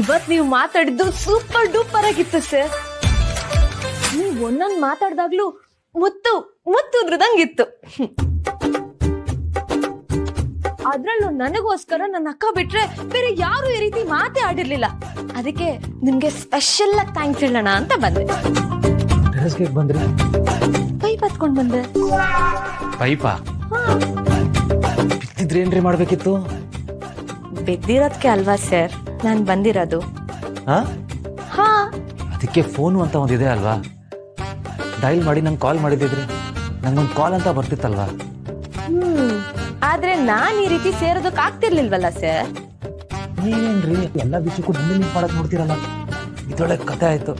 ಇವತ್ ನೀವು ಮಾತಾಡಿದ್ದು ಸೂಪರ್ ಡೂಪರ್ ಆಗಿತ್ತು ಸರ್ ನೀವು ಒಂದೊಂದ್ ಮಾತಾಡ್ದಾಗ್ಲೂ ಮುತ್ತು ಮುತ್ತು ಉದ್ರದಂಗಿತ್ತು ಅದ್ರಲ್ಲೂ ನನಗೋಸ್ಕರ ನನ್ನ ಅಕ್ಕ ಬಿಟ್ರೆ ಬೇರೆ ಯಾರು ಈ ರೀತಿ ಮಾತೇ ಆಡಿರ್ಲಿಲ್ಲ. ಅದಕ್ಕೆ ನಿಮ್ಗೆ ಸ್ಪೆಷಲ್ ಆಗಿ ಥ್ಯಾಂಕ್ಸ್ ಹೇಳೋಣ ಅಂತ ಬಂದೆ. ಬಂದ್ರೆ? ಪೈಪ್ ಹತ್ಕೊಂಡ್ ಬಂದೆ. ಪೈಪಾ? ಬಿತ್ತಿದ್ರೆ ಏನ್ರಿ ಮಾಡ್ಬೇಕಿತ್ತು? ಬಿದ್ದಿರೋದ್ಕೆ ಅಲ್ವಾ ಸರ್? ನಾನು ಬಂದಿರೋದು. ಹಾ? ಹಾ. ಅದಕ್ಕೆ ಫೋನು ಅಂತ ಒಂದಿದೆ ಅಲ್ವಾ? ಡೈಲ್ ಮಾಡಿ ನಂಗೆ ಕಾಲ್ ಮಾಡಿದಿದ್ರಿ ನಂಗೊಂದು ಕಾಲ್ ಅಂತ ಬರ್ತಿತ್ತಲ್ವಾ? ಹ್ಮ್. ಆದ್ರೆ ನಾನ್ ಈ ರೀತಿ ಸೇರೋದಕ್ಕೆ ಆಗ್ತಿರ್ಲಿಲ್ವಲ್ಲ ಸರ್? ನೀವೇನ್ರಿ ಎಲ್ಲ ವಿಷಯಕ್ಕೂ ಲಿಂಕ್ ಮಾಡಕ್ ನೋಡ್ತೀರಲ್ಲ? ಇದೊಳ್ಳೆ ಕತೆ ಆಯ್ತು.